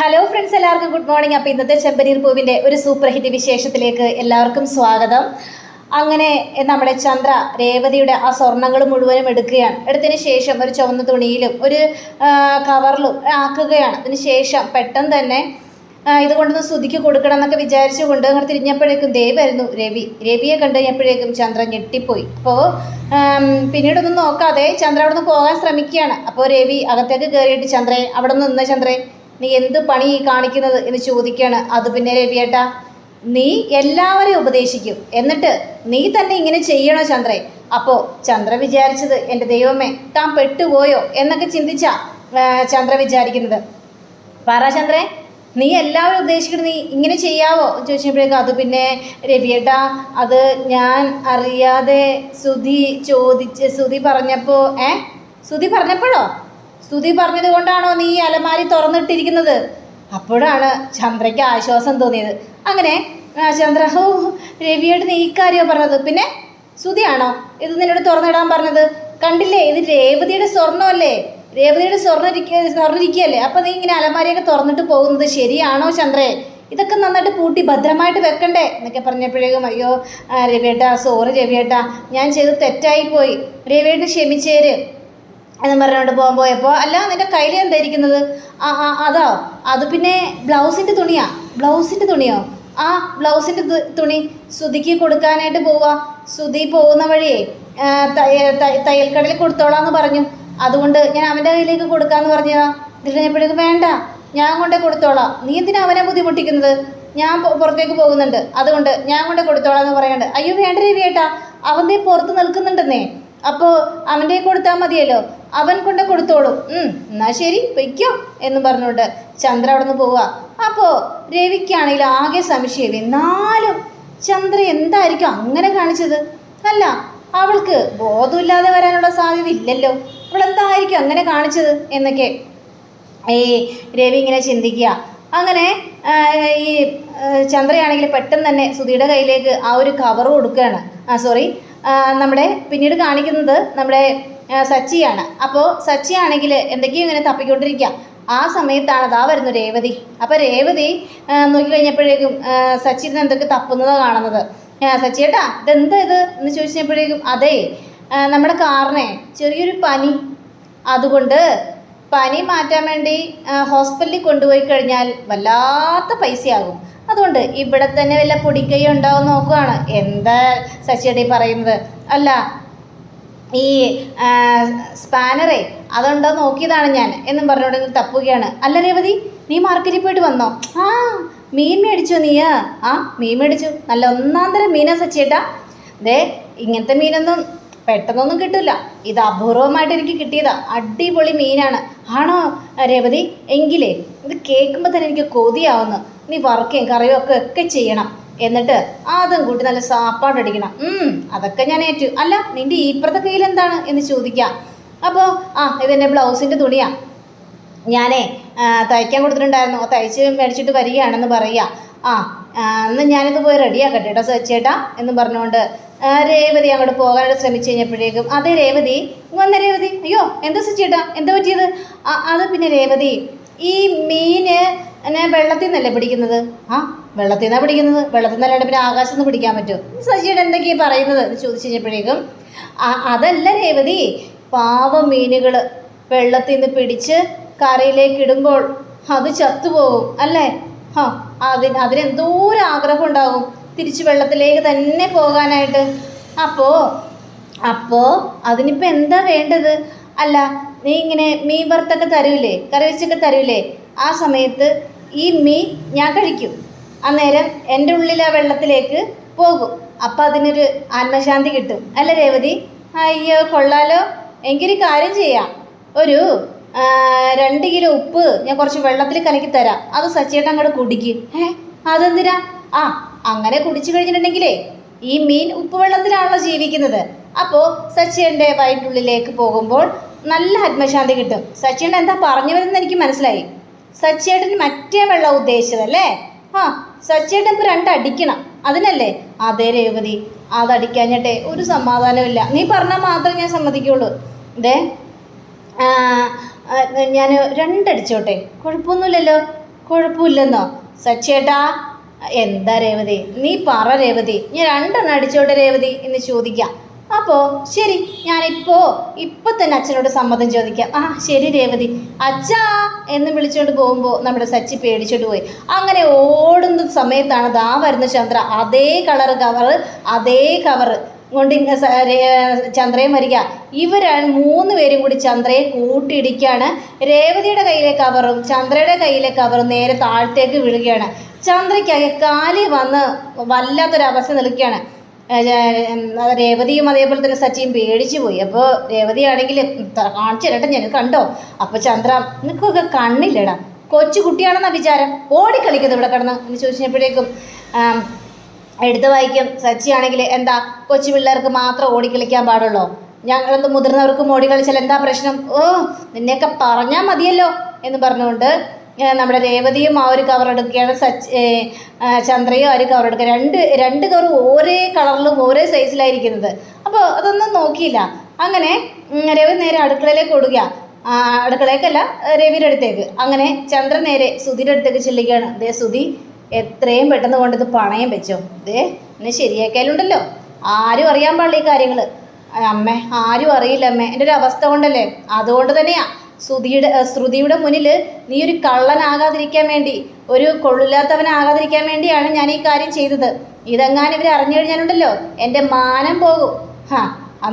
Hello friends എല്ലാവർക്കും good morning അപ്പോൾ ഇന്നത്തെ ചെമ്പനീർ പൂവിന്റെ ഒരു സൂപ്പർ ഹിറ്റ് വിശേഷത്തിലേക്ക് എല്ലാവർക്കും സ്വാഗതം. അങ്ങനെ നമ്മുടെ ചന്ദ്ര രേവതിയുടെ ആ സ്വർണങ്ങൾ മുഴുവനും എടുക്കുകയാണ്. എടുത്തതിന് ശേഷം ഒരു ചുവന്ന തുണിയിലും ഒരു കവറിലും ആക്കുകയാണ്. അതിന് ശേഷം പെട്ടെന്ന് തന്നെ ഇതുകൊണ്ടൊന്ന് ഇത് കൊണ്ടൊന്ന് ശ്രുതിക്ക് കൊടുക്കണം എന്നൊക്കെ വിചാരിച്ചുകൊണ്ട് അങ്ങനെ തിരിഞ്ഞപ്പോഴേക്കും ദേവായിരുന്നു രവി. രവിയെ കണ്ടു കഴിഞ്ഞപ്പോഴേക്കും ചന്ദ്ര ഞെട്ടിപ്പോയി. അപ്പോൾ പിന്നീടൊന്നും നോക്കാതെ ചന്ദ്ര അവിടെ നിന്ന് പോകാൻ ശ്രമിക്കുകയാണ്. അപ്പോൾ രവി അകത്തേക്ക് കയറിയിട്ട് ചന്ദ്രയെ അവിടെ നിന്ന് നിന്ന ചന്ദ്രയെ നീ എന്ത് പണി കാണിക്കുന്നത് എന്ന് ചോദിക്കുകയാണ് അത് പിന്നെ രവിയേട്ടാ നീ എല്ലാവരെയും ഉപദേശിക്കും. എന്നിട്ട് നീ തന്നെ ഇങ്ങനെ ചെയ്യണോ ചന്ദ്രേ? അപ്പോൾ ചന്ദ്ര വിചാരിച്ചത് എന്റെ ദൈവമേ താൻ പെട്ടുപോയോ എന്നൊക്കെ ചിന്തിച്ച ചന്ദ്ര വിചാരിക്കുന്നത്. പറ നീ എല്ലാവരും ഉദ്ദേശിക്കുന്നത് നീ ഇങ്ങനെ ചെയ്യാവോ? ചോദിച്ചപ്പോഴേക്കും അത് പിന്നെ രവിയേട്ടാ അത് ഞാൻ അറിയാതെ സുധി ചോദിച്ച് സുധി പറഞ്ഞപ്പോൾ ഏ? സുധി പറഞ്ഞപ്പോഴോ? സ്തുതി പറഞ്ഞത് കൊണ്ടാണോ നീ ഈ അലമാരി തുറന്നിട്ടിരിക്കുന്നത്? അപ്പോഴാണ് ചന്ദ്രയ്ക്ക് ആശ്വാസം തോന്നിയത്. അങ്ങനെ ചന്ദ്ര ഓ രവിയോട് നീ ഇക്കാര്യമോ പറഞ്ഞത്. പിന്നെ സ്തുതിയാണോ ഇത് നിന്നോട് തുറന്നിടാൻ പറഞ്ഞത്? കണ്ടില്ലേ ഇത് രേവതിയുടെ സ്വർണമല്ലേ? രേവതിയുടെ സ്വർണ സ്വർണിരിക്കുകയല്ലേ അപ്പം നീ ഇങ്ങനെ അലമാരിയൊക്കെ തുറന്നിട്ട് പോകുന്നത് ശരിയാണോ ചന്ദ്രേ? ഇതൊക്കെ നന്നായിട്ട് പൂട്ടി ഭദ്രമായിട്ട് വെക്കണ്ടേ? എന്നൊക്കെ പറഞ്ഞപ്പോഴേക്കും അയ്യോ രവിയേട്ടാ സോറി രവിയേട്ടാ ഞാൻ ചെയ്ത് തെറ്റായിപ്പോയി. രവിയേട്ട് ക്ഷമിച്ചേര്. എന്ന് പറഞ്ഞുകൊണ്ട് പോകാൻ പോയപ്പോൾ അല്ല നിന്റെ കയ്യിൽ എന്തായിരിക്കുന്നത് ആ ആ അതോ അത് പിന്നെ ബ്ലൗസിന്റെ തുണിയാ. ബ്ലൗസിന്റെ തുണിയോ? ആ ബ്ലൗസിന്റെ തുണി. ശ്രുതിക്ക് കൊടുക്കാനായിട്ട് പോവാ. ശ്രുതി പോകുന്ന വഴിയേ തയ്യൽക്കടയിൽ കൊടുത്തോളാന്ന് പറഞ്ഞു. അതുകൊണ്ട് ഞാൻ അവന്റെ കയ്യിലേക്ക് കൊടുക്കാമെന്ന് പറഞ്ഞതാ. ഇതിൽ കഴിഞ്ഞപ്പോഴേക്കും വേണ്ട ഞാൻ കൊണ്ടേ കൊടുത്തോളാം. നീ എന്തിനാ അവനെ ബുദ്ധിമുട്ടിക്കുന്നത്? ഞാൻ പുറത്തേക്ക് പോകുന്നുണ്ട്. അതുകൊണ്ട് ഞാൻ കൊണ്ടേ കൊടുത്തോളാം എന്ന് പറയണ്ട്. അയ്യോ വേണ്ട രവിയേട്ടാ അവൻ ദേ പുറത്ത് നിൽക്കുന്നുണ്ടെന്നേ. അപ്പോൾ അവന്റെ കൊടുത്താൽ മതിയല്ലോ. അവൻ കൊണ്ട് കൊടുത്തോളൂ. എന്നാ ശരി പൊയ്ക്കോ എന്ന് പറഞ്ഞുകൊണ്ട് ചന്ദ്ര അവിടെ നിന്ന് പോവുക. അപ്പോൾ രവിക്കാണെങ്കിൽ ആകെ സംശയം എന്നാലും ചന്ദ്ര എന്തായിരിക്കും അങ്ങനെ കാണിച്ചത്? അല്ല അവൾക്ക് ബോധമില്ലാതെ വരാനുള്ള സാധ്യത ഇല്ലല്ലോ അവൾ എന്തായിരിക്കും അങ്ങനെ കാണിച്ചത് എന്നൊക്കെ. ഈ രവി ഇങ്ങനെ ചിന്തിക്കുക. അങ്ങനെ ഈ ചന്ദ്രയാണെങ്കിൽ പെട്ടെന്ന് തന്നെ സുധിയുടെ കയ്യിലേക്ക് ആ ഒരു കവർ കൊടുക്കുകയാണ്. ആ സോറി നമ്മുടെ പിന്നീട് കാണിക്കുന്നത് നമ്മുടെ സച്ചിയാണ്. അപ്പോൾ സച്ചിയാണെങ്കിൽ എന്തൊക്കെയോ ഇങ്ങനെ തപ്പിക്കൊണ്ടിരിക്കുക ആ സമയത്താണ് അതാ വരുന്നു രേവതി. അപ്പോൾ രേവതി നോക്കി നോക്കിക്കഴിഞ്ഞപ്പോഴേക്കും ആ, സച്ചി ഇരുന്ന് എന്തൊക്കെ തപ്പുന്നതോ കാണുന്നത്. സച്ചിയേട്ടാ ഇതെന്താ ഇത്? എന്ന് ചോദിച്ചപ്പോഴേക്കും അതെ നമ്മുടെ കാറിനെ ചെറിയൊരു പനി. അതുകൊണ്ട് പനി മാറ്റാൻ വേണ്ടി ഹോസ്പിറ്റലിൽ കൊണ്ടുപോയി കഴിഞ്ഞാൽ വല്ലാത്ത പൈസയാകും. അതുകൊണ്ട് ഇവിടെ തന്നെ വല്ല പൊടിക്കൈ ഉണ്ടാവും നോക്കുകയാണ് എന്താ സച്ചിയടി പറയുന്നത്? അല്ല ഈ സ്പാനറെ അതുണ്ടോ നോക്കിയതാണ് ഞാൻ എന്നും പറഞ്ഞുകൊണ്ട് തപ്പുകയാണ്. അല്ല രേവതി നീ മാർക്കറ്റിൽ പോയിട്ട് വന്നോ? ആ മീൻ മേടിച്ചോ നീയാ? ആ മീൻ മേടിച്ചു. നല്ല ഒന്നാം തരം മീനാ സച്ചിയേട്ടാ. ദേ ഇങ്ങനത്തെ മീനൊന്നും പെട്ടെന്നൊന്നും കിട്ടില്ല ഇത് അപൂർവമായിട്ട് എനിക്ക് കിട്ടിയതാ. അടിപൊളി മീനാണ്. ആണോ രേവതി? എങ്കിലേ ഇത് കേൾക്കുമ്പോൾ തന്നെ എനിക്ക് കൊതിയാവുന്നു. നീ വറുക്കുകയും കറിയും ഒക്കെ ഒക്കെ ചെയ്യണം. എന്നിട്ട് അതും കൂട്ടി നല്ല സാപ്പാടടിക്കണം അതൊക്കെ ഞാൻ ഏറ്റു. അല്ല നിന്റെ ഇപ്പുറത്തെ കയ്യിൽ എന്താണ് എന്ന് ചോദിക്കാം. അപ്പോൾ ആ ഇതെന്റെ ബ്ലൗസിന്റെ തുണിയാ. ഞാനേ തയ്ക്കാൻ കൊടുത്തിട്ടുണ്ടായിരുന്നു. തയ്ച്ച് മേടിച്ചിട്ട് വരികയാണെന്ന് പറയുക ആ എന്നാൽ ഞാനിത് പോയി റെഡിയാക്കട്ടെ കേട്ടോ ചേട്ടാ എന്ന് പറഞ്ഞുകൊണ്ട് രേവതി അങ്ങോട്ട് പോകാനായിട്ട് ശ്രമിച്ചു കഴിഞ്ഞപ്പോഴേക്കും അതേ രേവതി വന്ന രേവതി. അയ്യോ എന്താ ചേട്ടാ എന്താ പറ്റിയത്? അത് പിന്നെ രേവതി ഈ മീന് എന്നെ വെള്ളത്തിൽ നിന്നല്ലേ പിടിക്കുന്നത്? ആ വെള്ളത്തിൽ നിന്നാണ് പിടിക്കുന്നത്? വെള്ളത്തിൽ നിന്നല്ലാണ്ട് പിന്നെ ആകാശത്ത് നിന്ന് പിടിക്കാൻ പറ്റും? സജിയുടെ എന്തൊക്കെയാണ് പറയുന്നത്? എന്ന് ചോദിച്ചു കഴിഞ്ഞപ്പോഴേക്കും ആ, അതല്ല രേവതി പാവ മീനുകൾ വെള്ളത്തിൽ നിന്ന് പിടിച്ച് കരയിലേക്ക് ഇടുമ്പോൾ അത് ചത്തുപോകും അല്ലേ? ഹാ അതിന് അതിനെന്തോ ഒരു ആഗ്രഹം ഉണ്ടാകും തിരിച്ച് വെള്ളത്തിലേക്ക് തന്നെ പോകാനായിട്ട്? അപ്പോൾ അപ്പോൾ അതിനിപ്പോൾ എന്താ വേണ്ടത്? അല്ല നീ ഇങ്ങനെ മീൻ വറുത്തൊക്കെ തരൂലേ കറി വെച്ചൊക്കെ തരൂലേ ആ സമയത്ത് ഈ മീൻ ഞാൻ കഴിക്കും. അന്നേരം എന്റെ ഉള്ളിൽ ആ വെള്ളത്തിലേക്ക് പോകും. അപ്പം അതിനൊരു ആത്മശാന്തി കിട്ടും. അല്ല രേവതി? അയ്യോ കൊള്ളാലോ. എങ്കിലൊരു കാര്യം ചെയ്യാം. ഒരു രണ്ട് കിലോ ഉപ്പ് ഞാൻ കുറച്ച് വെള്ളത്തിൽ കലക്കി തരാം. അത് സച്ചിയേട്ടൻ അങ്ങോട്ട് കുടിക്കും. ഏ അതെന്തിനാ? ആ അങ്ങനെ കുടിച്ചു കഴിഞ്ഞിട്ടുണ്ടെങ്കിലേ ഈ മീൻ ഉപ്പ് വെള്ളത്തിലാണല്ലോ ജീവിക്കുന്നത് അപ്പോൾ സച്ചിയുടെ വയറ്റിനുള്ളിലേക്ക് പോകുമ്പോൾ നല്ല ആത്മശാന്തി കിട്ടും. സച്ചിയുടെ എന്താ പറഞ്ഞു വരുന്നത് എനിക്ക് മനസ്സിലായി. സച്ചിയേട്ടൻ മറ്റേ വെള്ളം ഉദ്ദേശിച്ചതല്ലേ? ആ സച്ചേട്ടൻ ഇപ്പോൾ രണ്ട് അടിക്കണം അതിനല്ലേ? അതേ രേവതി. അതടിക്കാഞ്ഞിട്ടെ ഒരു സമാധാനമില്ല നീ പറഞ്ഞാൽ മാത്രമേ ഞാൻ സമ്മതിക്കുള്ളൂ. ഇതേ ഞാൻ രണ്ടടിച്ചോട്ടെ. കുഴപ്പമൊന്നുമില്ലല്ലോ. കുഴപ്പമില്ലെന്നോ? സച്ചേട്ടാ എന്താ രേവതി? നീ പറ രേവതി. ഞാൻ രണ്ടെണ്ണം അടിച്ചോട്ടെ രേവതി. എന്ന് ചോദിക്കാം. അപ്പോൾ ശരി ഞാനിപ്പോ ഇപ്പൊ തന്നെ അച്ഛനോട് സമ്മതം ചോദിക്കാം. ആ ശരി രേവതി. അച്ഛാ എന്ന് വിളിച്ചുകൊണ്ട് പോകുമ്പോൾ നമ്മുടെ സച്ചി പേടിച്ചോണ്ട് പോയി. അങ്ങനെ ഓടുന്ന സമയത്താണ് ദാ വരുന്ന ചന്ദ്ര. അതേ കളർ കവറ് അതേ കവറ്. കൊണ്ട് ഇങ്ങ ചന്ദ്രയും വരിക ഇവർ മൂന്ന് പേരും കൂടി ചന്ദ്രയെ കൂട്ടിയിടിക്കുകയാണ് രേവതിയുടെ കയ്യിലെ കവറും ചന്ദ്രയുടെ കയ്യിലെ കവറും നേരെ താഴത്തേക്ക് വീഴുകയാണ്. ചന്ദ്രയ്ക്കാകെ കാലി വന്ന് വല്ലാത്തൊരവസ്ഥ നിൽക്കുകയാണ്. രേവതിയും അതേപോലെ തന്നെ സച്ചിയും പേടിച്ചു പോയി. അപ്പോൾ രേവതിയാണെങ്കിൽ കാണിച്ചു തരട്ടെ ഞാൻ കണ്ടോ? അപ്പോൾ ചന്ദ്ര നിനക്കൊക്കെ കണ്ണില്ലടാ. കൊച്ചു കുട്ടിയാണെന്നാ വിചാരം. ഓടിക്കളിക്കുന്നത് ഇവിടെ കിടന്ന്. എന്ന് ചോദിച്ചപ്പോഴേക്കും എടുത്ത് വായിക്കും. സച്ചിയാണെങ്കിൽ എന്താ കൊച്ചു പിള്ളേർക്ക് മാത്രം ഓടിക്കളിക്കാൻ പാടുള്ളോ? ഞങ്ങളെന്ത് മുതിർന്നവർക്കും ഓടി കളിച്ചാൽ എന്താ പ്രശ്നം? ഓ നിന്നെയൊക്കെ പറഞ്ഞാൽ മതിയല്ലോ എന്ന് പറഞ്ഞുകൊണ്ട് നമ്മുടെ രേവതിയും ആ ഒരു കവർ എടുക്കുകയാണ് സച്ച് ചന്ദ്രയും ആ ഒരു കവർ എടുക്കുക. രണ്ട് രണ്ട് കവർ ഒരേ കളറിലും ഒരേ സൈസിലായിരിക്കുന്നത് അപ്പോൾ അതൊന്നും നോക്കിയില്ല. അങ്ങനെ രവി നേരെ അടുക്കളയിലേക്ക് ഓടുക. അടുക്കളയിലേക്കല്ല രവിയുടെ അടുത്തേക്ക്. അങ്ങനെ ചന്ദ്രൻ നേരെ സുധിയുടെ അടുത്തേക്ക് ചെല്ലുകയാണ്. ദേ സുധി എത്രയും പെട്ടെന്ന് കൊണ്ടിത് പണയം വെച്ചോ. ദേ എന്നെ ശരിയാക്കാലുണ്ടല്ലോ ആരും അറിയാൻ പാടില്ല ഈ കാര്യങ്ങൾ അമ്മേ ആരും അറിയില്ല അമ്മേ. എന്റെ ഒരു അവസ്ഥ കൊണ്ടല്ലേ? അതുകൊണ്ട് തന്നെയാ. ശ്രുതിയുടെ ശ്രുതിയുടെ മുന്നിൽ നീ ഒരു കള്ളനാകാതിരിക്കാൻ വേണ്ടി ഒരു കൊള്ളില്ലാത്തവനാകാതിരിക്കാൻ വേണ്ടിയാണ് ഞാൻ ഈ കാര്യം ചെയ്തത്. ഇതെങ്ങാനും ഇവർ അറിഞ്ഞു കഴിഞ്ഞാലുണ്ടല്ലോ എന്റെ മാനം പോകും. ഹാ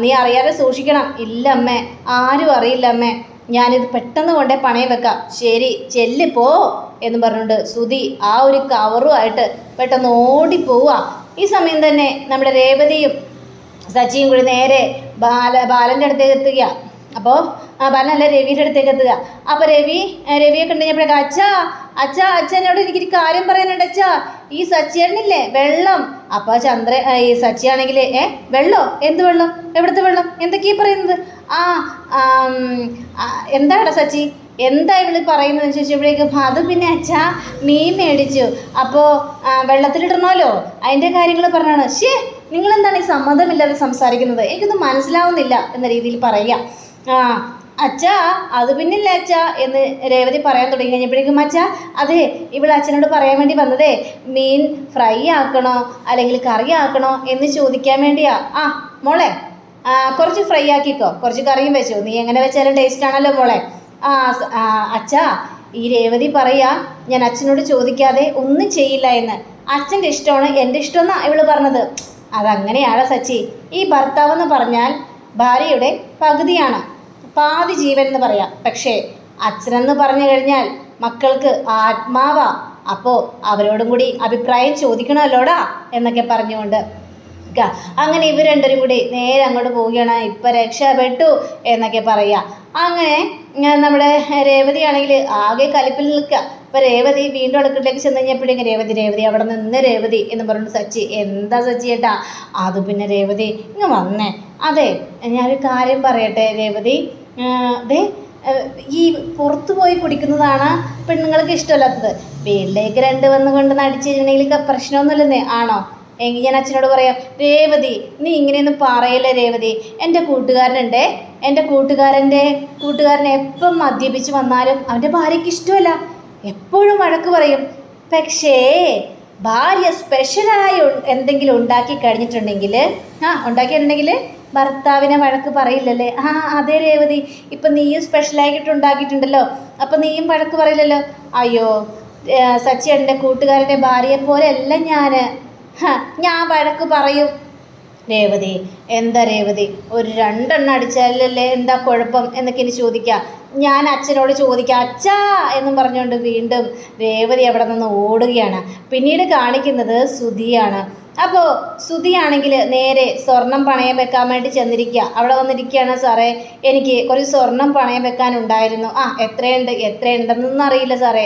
നീ അറിയാതെ സൂക്ഷിക്കണം. ഇല്ല അമ്മേ ആരും അറിയില്ല അമ്മേ. ഞാനിത് പെട്ടെന്ന് കൊണ്ടേ പണയം വെക്കാം. ശരി ചെല്ലിപ്പോ എന്ന് പറഞ്ഞുകൊണ്ട് സുധി ആ ഒരു കവറുമായിട്ട് പെട്ടെന്ന് ഓടിപ്പോവുക ഈ സമയം തന്നെ നമ്മുടെ രേവതിയും സച്ചിയും കൂടി നേരെ ബാല ബാലന്റെ അടുത്തേക്ക് എത്തുക അപ്പോൾ ആ ബാലനല്ല രവിയുടെ അടുത്തേക്ക് എത്തുക. അപ്പോൾ രവി രവിയെ കണ്ടുകഴിഞ്ഞപ്പോഴേക്ക് അച്ഛാ അച്ഛാ അച്ഛനോട് എനിക്കൊരു കാര്യം പറയാനുണ്ട് അച്ഛാ. ഈ സച്ചിയേട്ടനില്ലേ വെള്ളം. അപ്പോൾ ചന്ദ്ര ഈ സച്ചിയാണെങ്കിൽ ഏ വെള്ളോ? എന്ത് വെള്ളം? എവിടുത്തെ വെള്ളം? എന്തൊക്കെയാണ് പറയുന്നത്? ആ എന്താടാ സച്ചി? എന്താ ഇവൾ പറയുന്നതെന്ന് ചോദിച്ചപ്പോഴേക്കും അത് പിന്നെ അച്ഛാ മീൻ മേടിച്ചു. അപ്പോൾ വെള്ളത്തിലിടണമല്ലോ അതിന്റെ കാര്യങ്ങൾ പറഞ്ഞാണ്. ഷേ നിങ്ങളെന്താണ് ഈ സമ്മതമില്ലാതെ സംസാരിക്കുന്നത്? എനിക്കൊന്നും മനസ്സിലാവുന്നില്ല എന്ന രീതിയിൽ പറയുക. ആ അച്ഛാ അത് പിന്നില്ല അച്ഛാ? എന്ന് രേവതി പറയാൻ തുടങ്ങി കഴിഞ്ഞപ്പോഴേക്കും അച്ഛാ അതെ ഇവിടെ അച്ഛനോട് പറയാൻ വേണ്ടി വന്നതേ മീൻ ഫ്രൈ ആക്കണോ അല്ലെങ്കിൽ കറി ആക്കണോ എന്ന് ചോദിക്കാൻ വേണ്ടിയാ. ആ മോളെ കുറച്ച് ഫ്രൈ ആക്കിക്കോ കുറച്ച് കറിയും വെച്ചോ. നീ എങ്ങനെ വെച്ചാലും ടേസ്റ്റ് ആണല്ലോ മോളെ. ആ അച്ഛാ ഈ രേവതി പറയാ ഞാൻ അച്ഛനോട് ചോദിക്കാതെ ഒന്നും ചെയ്യില്ല എന്ന്. അച്ഛന്റെ ഇഷ്ടമാണ് എന്റെ ഇഷ്ടമെന്നാണ് ഇവൾ പറഞ്ഞത്. അതങ്ങനെയാണ് സച്ചി. ഈ ഭർത്താവെന്ന് പറഞ്ഞാൽ ഭാര്യയുടെ പകുതിയാണ്. പാതി ജീവൻ എന്ന് പറയാം. പക്ഷേ അച്ഛനെന്ന് പറഞ്ഞു കഴിഞ്ഞാൽ മക്കൾക്ക് ആത്മാവാ. അപ്പോൾ അവരോടും കൂടി അഭിപ്രായം ചോദിക്കണമല്ലോടാ എന്നൊക്കെ പറഞ്ഞുകൊണ്ട്. അങ്ങനെ ഇവർ രണ്ടുപേരും കൂടി നേരെ അങ്ങോട്ട് പോവുകയാണ്. ഇപ്പം രക്ഷപ്പെട്ടു എന്നൊക്കെ പറയുക അങ്ങനെ നമ്മുടെ രേവതി ആണെങ്കിൽ ആകെ കലിപ്പിൽ നിൽക്കുക. ഇപ്പം രേവതി വീണ്ടും അടുക്കളയിലേക്ക് ചെന്ന് കഴിഞ്ഞപ്പോഴേക്കും രേവതി രേവതി അവിടെ നിന്ന് രേവതി എന്ന് പറഞ്ഞു സച്ചി എന്താ സച്ചി ഏട്ടാ? അത് പിന്നെ രേവതി ഇങ്ങ് വന്നേ. അതെ ഞാനൊരു കാര്യം പറയട്ടെ രേവതി. ദേ ഈ പുറത്തു പോയി കുടിക്കുന്നതാണ് പെണ്ണുങ്ങൾക്ക് ഇഷ്ടമല്ലാത്തത്. വീട്ടിലേക്ക് രണ്ട് വന്ന് കൊണ്ട് നടിച്ചിട്ടുണ്ടെങ്കിൽ പ്രശ്നമൊന്നുമില്ലെന്നേ ആണോ? എങ്കിൽ ഞാൻ അച്ഛനോട് പറയാം രേവതി നീ ഇങ്ങനെയൊന്നും പറയല്ലേ രേവതി? എന്റെ കൂട്ടുകാരനുണ്ടേ എന്റെ കൂട്ടുകാരന്റെ കൂട്ടുകാരൻ എപ്പം മദ്യപിച്ച് വന്നാലും അവന്റെ ഭാര്യയ്ക്ക് ഇഷ്ടമല്ല. എപ്പോഴും വഴക്ക് പറയും പക്ഷേ ഭാര്യ സ്പെഷ്യലായി എന്തെങ്കിലും ഉണ്ടാക്കി കഴിഞ്ഞിട്ടുണ്ടെങ്കിൽ ആ ഉണ്ടാക്കിയിട്ടുണ്ടെങ്കിൽ ഭർത്താവിനെ വഴക്ക് പറയില്ലല്ലേ? ആ അതെ രേവതി. ഇപ്പം നീയും സ്പെഷ്യലായിട്ട് ഉണ്ടാക്കിയിട്ടുണ്ടല്ലോ. അപ്പം നീയും വഴക്ക് പറയില്ലല്ലോ? അയ്യോ സച്ചി എന്റെ കൂട്ടുകാരന്റെ ഭാര്യയെ പോലെയല്ല ഞാൻ ഞാൻ വഴക്ക് പറയും. രേവതി എന്താ രേവതി? ഒരു രണ്ടെണ്ണം അടിച്ചാലല്ലേ എന്താ കുഴപ്പം എന്നൊക്കെ ഇനി ചോദിക്കാം. ഞാൻ അച്ഛനോട് ചോദിക്കാം അച്ഛാ എന്നും പറഞ്ഞുകൊണ്ട് വീണ്ടും രേവതി അവിടെ നിന്ന് ഓടുകയാണ്. പിന്നീട് കാണിക്കുന്നത് സുധിയാണ്. അപ്പോൾ ശ്രുതിയാണെങ്കിൽ നേരെ സ്വർണം പണയം വെക്കാൻ വേണ്ടി ചെന്നിരിക്കുക. അവിടെ വന്നിരിക്കുകയാണ് സാറേ എനിക്ക് കുറച്ച് സ്വർണം പണയം വെക്കാനുണ്ടായിരുന്നു. ആ എത്രയുണ്ട് എത്രയുണ്ടെന്നൊന്നും അറിയില്ല സാറേ.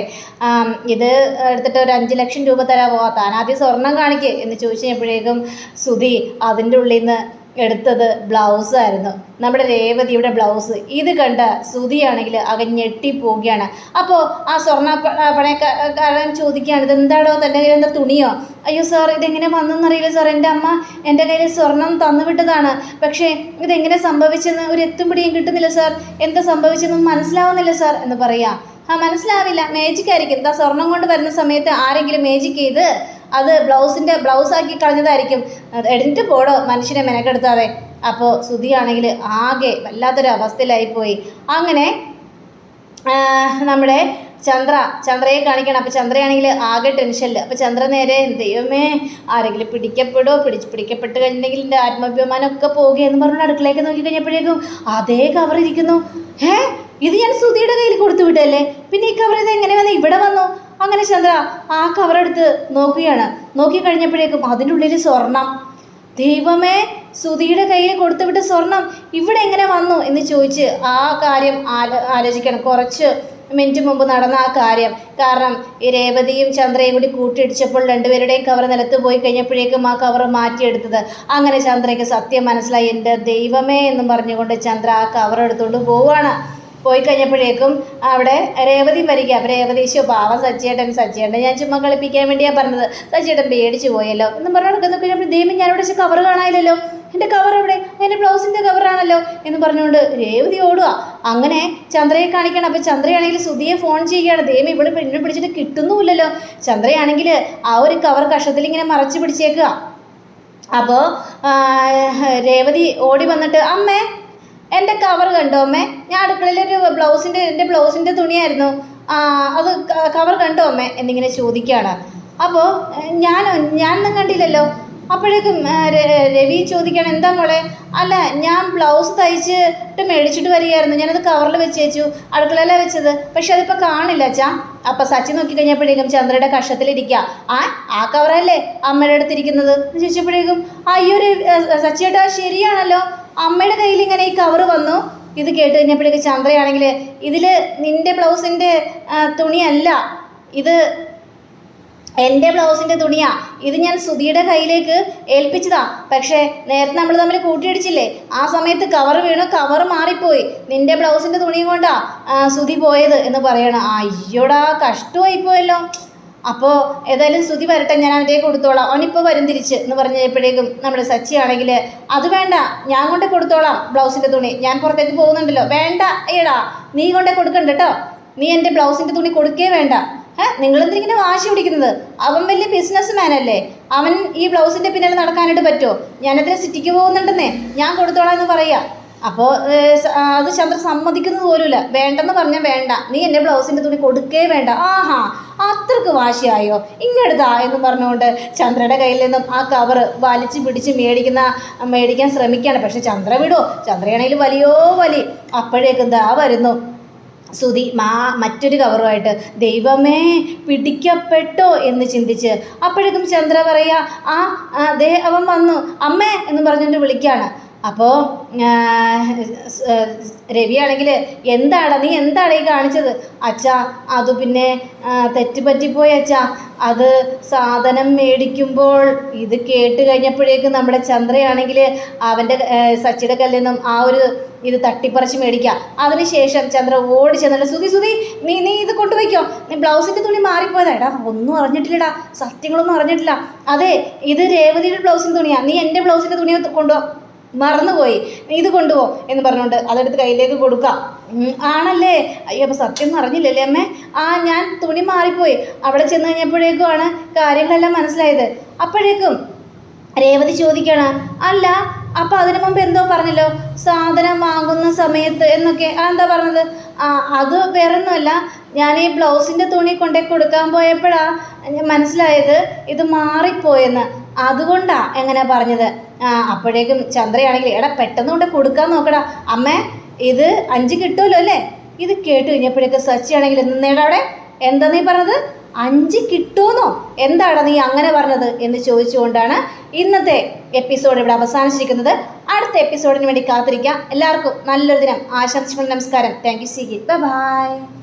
ഇത് എടുത്തിട്ട് ഒരു അഞ്ച് ലക്ഷം രൂപ തരാമോ താൻ ആദ്യം സ്വർണം കാണിക്കുക എന്ന് ചോദിച്ചു കഴിഞ്ഞപ്പോഴേക്കും സുധി അതിന്റെ ഉള്ളിൽ നിന്ന് എടുത്തത് ബ്ലൗസ് ആയിരുന്നു. നമ്മുടെ രേവതിയുടെ ബ്ലൗസ് ഇത് കണ്ട ശ്രുതിയാണെങ്കിൽ അവൻ ഞെട്ടിപ്പോവുകയാണ്. അപ്പോൾ ആ സ്വർണ പണയക്കാരൻ ചോദിക്കുകയാണ് ഇതെന്താടോ? തന്റെ കയ്യിൽ എന്താ തുണിയോ? അയ്യോ സാർ ഇതെങ്ങനെ വന്നെന്നറിയില്ല സാർ എന്റെ അമ്മ എന്റെ കയ്യിൽ സ്വർണം തന്നുവിട്ടതാണ്. പക്ഷേ ഇതെങ്ങനെ സംഭവിച്ചെന്ന് ഒരു എത്തും പിടിയും കിട്ടുന്നില്ല സാർ എന്താ സംഭവിച്ചെന്ന് മനസ്സിലാവുന്നില്ല സാർ എന്ന് പറയാം. ആ മനസ്സിലാവില്ല. മേജിക് ആയിരിക്കും. എന്താ സ്വർണം കൊണ്ട് വരുന്ന സമയത്ത് ആരെങ്കിലും മേജിക് ചെയ്ത് അത് ബ്ലൗസിന്റെ ബ്ലൗസാക്കി കളഞ്ഞതായിരിക്കും. എഴുന്നിട്ട് പോടോ മനുഷ്യനെ മെനക്കെടുത്താതെ. അപ്പോൾ ശ്രുതിയാണെങ്കിൽ ആകെ വല്ലാത്തൊരു അവസ്ഥയിലായിപ്പോയി. അങ്ങനെ നമ്മുടെ ചന്ദ്ര ചന്ദ്രയെ കാണിക്കണം. അപ്പോൾ ചന്ദ്രയാണെങ്കിൽ ആകെ ടെൻഷനിൽ അപ്പോൾ ചന്ദ്ര നേരെ ദൈവമേ ആരെങ്കിലും പിടിക്കപ്പെടോ പിടിച്ച് പിടിക്കപ്പെട്ട് കഴിഞ്ഞിട്ടുണ്ടെങ്കിൽ എന്റെ ആത്മാഭിമാനമൊക്കെ പോകുകയെന്ന് പറഞ്ഞ് അടുക്കളയൊക്കെ നോക്കി കഴിഞ്ഞപ്പോഴേക്കും അതേ കവർ ഇരിക്കുന്നു ഏ ഇത് ഞാൻ സുധിയുടെ കയ്യിൽ കൊടുത്തു വിട്ടല്ലേ പിന്നെ ഈ കവർ ഇത് എങ്ങനെ വന്നു? ഇവിടെ വന്നു. അങ്ങനെ ചന്ദ്ര ആ കവറെടുത്ത് നോക്കുകയാണ്. നോക്കി കഴിഞ്ഞപ്പോഴേക്കും അതിന്റെ ഉള്ളിൽ സ്വർണം. ദൈവമേ സുധിയുടെ കയ്യിൽ കൊടുത്തുവിട്ട സ്വർണം ഇവിടെ എങ്ങനെ വന്നു? എന്ന് ചോദിച്ച് ആ കാര്യം ആലോ ആലോചിക്കണം. കുറച്ച് മിനിറ്റ് മുമ്പ് നടന്ന ആ കാര്യം. കാരണം ഈ രേവതിയും ചന്ദ്രയും കൂടി കൂട്ടിയിടിച്ചപ്പോൾ രണ്ടുപേരുടെയും കവർ നിലത്ത് പോയി കഴിഞ്ഞപ്പോഴേക്കും ആ കവർ മാറ്റിയെടുത്തത്. അങ്ങനെ ചന്ദ്രയ്ക്ക് സത്യം മനസ്സിലായി. എന്റെ ദൈവമേ എന്നും പറഞ്ഞുകൊണ്ട് ചന്ദ്ര ആ കവർ എടുത്തുകൊണ്ട് പോവുകയാണ്. പോയി കഴിഞ്ഞപ്പോഴേക്കും അവിടെ രേവതി വരിക അപ്പം രേവതി ശോ പാവം ഞാൻ ചുമ്മാ കളിപ്പിക്കാൻ വേണ്ടിയാണ് പറഞ്ഞത്. സച്ചിയേട്ടൻ പേടിച്ചു പോയല്ലോ. എന്ന് പറഞ്ഞു നോക്കുന്നപ്പോൾ ദൈവം ഞാനിവിടെ വെച്ച് കവർ കാണാനില്ലല്ലോ. എന്റെ കവർ എവിടെ? എന്റെ ബ്ലൗസിന്റെ കവറാണല്ലോ എന്ന് പറഞ്ഞുകൊണ്ട് രേവതി ഓടുക. അങ്ങനെ ചന്ദ്രയെ കാണിക്കണം. അപ്പോൾ ചന്ദ്രയാണെങ്കിൽ സുധിയെ ഫോൺ ചെയ്യുകയാണ്. ദൈവം ഇവിടെ പെണ്ണിനെ പിടിച്ചിട്ട് കിട്ടുന്നുമില്ലല്ലോ. ചന്ദ്രയാണെങ്കിൽ ആ ഒരു കവർ കഷത്തിൽ ഇങ്ങനെ മറച്ചു പിടിച്ചേക്കുക. അപ്പോൾ രേവതി ഓടി വന്നിട്ട് അമ്മേ എന്റെ കവർ കണ്ടോ അമ്മേ? ഞാൻ അടുക്കളയിലൊരു ബ്ലൗസിന്റെ എന്റെ ബ്ലൗസിന്റെ തുണിയായിരുന്നു. അത് കവർ കണ്ടോ അമ്മേ? എന്നിങ്ങനെ ചോദിക്കുകയാണ്. അപ്പോൾ ഞാൻ ഞാനൊന്നും കണ്ടില്ലല്ലോ. അപ്പോഴേക്കും രവി ചോദിക്കണം എന്താ മോളെ? അല്ല ഞാൻ ബ്ലൗസ് തയ്ച്ചിട്ട് മേടിച്ചിട്ട് വരികയായിരുന്നു. ഞാനത് കവറിൽ വെച്ചേച്ചു അടുക്കളയിലാണ് വെച്ചത്. പക്ഷെ അതിപ്പോൾ കാണില്ല അച്ഛാ. അപ്പം സച്ചി നോക്കി കഴിഞ്ഞപ്പോഴേക്കും ചന്ദ്രയുടെ കഷത്തിലിരിക്കുക ആ ആ കവറല്ലേ അമ്മയുടെ അടുത്തിരിക്കുന്നത്? എന്ന് ചോദിച്ചപ്പോഴേക്കും അയ്യോ സച്ചിയേട്ടാ ശരിയാണല്ലോ. അമ്മയുടെ കയ്യിൽ ഇങ്ങനെ ഈ കവറ് വന്നു. ഇത് കേട്ട് കഴിഞ്ഞപ്പോഴേക്കും ചന്ദ്രയാണെങ്കിൽ ഇതിൽ നിന്റെ ബ്ലൗസിന്റെ തുണിയല്ല. ഇത് എന്റെ ബ്ലൗസിന്റെ തുണിയാ. ഇത് ഞാൻ സുധിയുടെ കയ്യിലേക്ക് ഏൽപ്പിച്ചതാ. പക്ഷേ നേരത്തെ നമ്മൾ തമ്മിൽ കൂട്ടിയിടിച്ചില്ലേ? ആ സമയത്ത് കവർ വീണു കവർ മാറിപ്പോയി. നിന്റെ ബ്ലൗസിന്റെ തുണിയും കൊണ്ടാ സുധി പോയത് എന്ന് പറയണം. അയ്യോടാ കഷ്ടമായിപ്പോയല്ലോ. അപ്പോൾ ഏതായാലും സുധി വരട്ടെ ഞാൻ അവന്റെ കൊടുത്തോളാം. അവനിപ്പോൾ വരും തിരിച്ച് എന്ന് പറഞ്ഞപ്പോഴേക്കും നമ്മുടെ സച്ചി ആണെങ്കിൽ അത് വേണ്ട ഞാൻ കൊണ്ട് കൊടുത്തോളാം ബ്ലൗസിന്റെ തുണി. ഞാൻ പുറത്തേക്ക് പോകുന്നുണ്ടല്ലോ. വേണ്ട ഏടാ നീ കൊണ്ടേ കൊടുക്കണ്ട കേട്ടോ. നീ എന്റെ ബ്ലൗസിന്റെ തുണി കൊടുക്കേ വേണ്ട. ഏ നിങ്ങളെന്തിങ്ങനെ വാശി പിടിക്കുന്നത്? അവൻ വലിയ ബിസിനസ് മാൻ അല്ലേ? അവൻ ഈ ബ്ലൗസിന്റെ പിന്നാലെ നടക്കാനായിട്ട് പറ്റുമോ ഞാനതിന് സിറ്റിക്ക് പോകുന്നുണ്ടെന്നേ. ഞാൻ കൊടുത്തോളാം എന്ന് പറയാ. അപ്പോൾ അത് ചന്ദ്ര സമ്മതിക്കുന്നത് പോലുമില്ല. വേണ്ടെന്ന് പറഞ്ഞാൽ വേണ്ട. നീ എന്റെ ബ്ലൗസിന്റെ തുണി കൊടുക്കേ വേണ്ട. ആഹാ അത്രയ്ക്ക് വാശിയായോ? ഇങ്ങെടുത്താ എന്ന് പറഞ്ഞുകൊണ്ട് ചന്ദ്രയുടെ കയ്യിൽ നിന്നും ആ കവർ വലിച്ചു പിടിച്ച് മേടിക്കുന്ന മേടിക്കാൻ ശ്രമിക്കുകയാണ്. പക്ഷെ ചന്ദ്ര വിടുമോ ചന്ദ്രയാണെങ്കിൽ വലിയോ വലി. അപ്പോഴേക്കും ദാ വരുന്നു. സുധി മാ മറ്റൊരു കവറുമായിട്ട് ദൈവമേ പിടിക്കപ്പെട്ടോ? എന്ന് ചിന്തിച്ച് അപ്പോഴേക്കും ചന്ദ്ര പറയുക ആ, ദേ അവൻ വന്നു. അമ്മേ എന്ന് പറഞ്ഞുകൊണ്ട് വിളിക്കുകയാണ് അപ്പോൾ രവിയാണെങ്കിൽ എന്താടാ നീ എന്താണ് ഈ കാണിച്ചത്? അച്ഛാ അത് പിന്നെ തെറ്റുപറ്റിപ്പോയി തെറ്റ് പറ്റിപ്പോയി അച്ഛാ. അത് സാധനം മേടിക്കുമ്പോൾ ഇത് കേട്ട് കഴിഞ്ഞപ്പോഴേക്കും നമ്മുടെ ചന്ദ്രയാണെങ്കിൽ അവന്റെ സച്ചിയുടെ കല്ലിൽ നിന്നും ആ ഒരു ഇത് തട്ടിപ്പറിച്ച് മേടിക്കുക. അതിനുശേഷം ചന്ദ്ര ഓടി ചെന്നിട്ട് സുതി സുതി നീ നീ ഇത് കൊണ്ടുപോയിക്കോ. നീ ബ്ലൗസിന്റെ തുണി മാറിപ്പോയതാ. എടാ ഒന്നും അറിഞ്ഞിട്ടില്ലടാ. സത്യങ്ങളൊന്നും അറിഞ്ഞിട്ടില്ല. അതെ ഇത് രേവതിയുടെ ബ്ലൗസിന്റെ തുണിയാണ് നീ എന്റെ ബ്ലൗസിന്റെ തുണി കൊണ്ടുപോ മറന്നുപോയി. ഇത് കൊണ്ടുപോ എന്ന് പറഞ്ഞുകൊണ്ട് അതെടുത്ത് കയ്യിലേക്ക് കൊടുക്കാം. ആണല്ലേ? അയ്യോ അപ്പോൾ സത്യം എന്ന് അറിഞ്ഞില്ലല്ലേ അമ്മേ? ആ ഞാൻ തുണി മാറിപ്പോയി. അവിടെ ചെന്ന് കഴിഞ്ഞപ്പോഴേക്കുമാണ് കാര്യങ്ങളെല്ലാം മനസ്സിലായത്. അപ്പോഴേക്കും രേവതി ചോദിക്കണം അല്ല അപ്പം അതിനു മുമ്പ് എന്തോ പറഞ്ഞല്ലോ? സാധനം വാങ്ങുന്ന സമയത്ത് എന്നൊക്കെ. ആ എന്താ പറഞ്ഞത്? ആ അത് വേറൊന്നുമല്ല. ഞാൻ ഈ ബ്ലൗസിന്റെ തുണി കൊണ്ടേ കൊടുക്കാൻ പോയപ്പോഴാണ് മനസ്സിലായത് ഇത് മാറിപ്പോയെന്ന്. അതുകൊണ്ടാ എങ്ങനെ പറഞ്ഞത്? അപ്പോഴേക്കും ചന്ദ്രയാണെങ്കിൽ എടാ പെട്ടെന്ന് കൊണ്ട് കൊടുക്കാൻ നോക്കടാ. അമ്മേ ഇത് അഞ്ച് കിട്ടുമല്ലോ അല്ലേ? ഇത് കേട്ട് കഴിഞ്ഞപ്പോഴേക്കും സച്ചിയാണെങ്കിൽ നിന്നേടാ അവിടെ? എന്താ നീ പറഞ്ഞത്? അഞ്ച് കിട്ടുമെന്നോ എന്താടാ നീ അങ്ങനെ പറഞ്ഞത്? എന്ന് ചോദിച്ചുകൊണ്ടാണ് ഇന്നത്തെ എപ്പിസോഡ് ഇവിടെ അവസാനിച്ചിരിക്കുന്നത്. അടുത്ത എപ്പിസോഡിന് വേണ്ടി കാത്തിരിക്കാം. എല്ലാവർക്കും നല്ലൊരു ദിനം. ആശംസിക്കുന്നു നമസ്കാരം. Thank you C by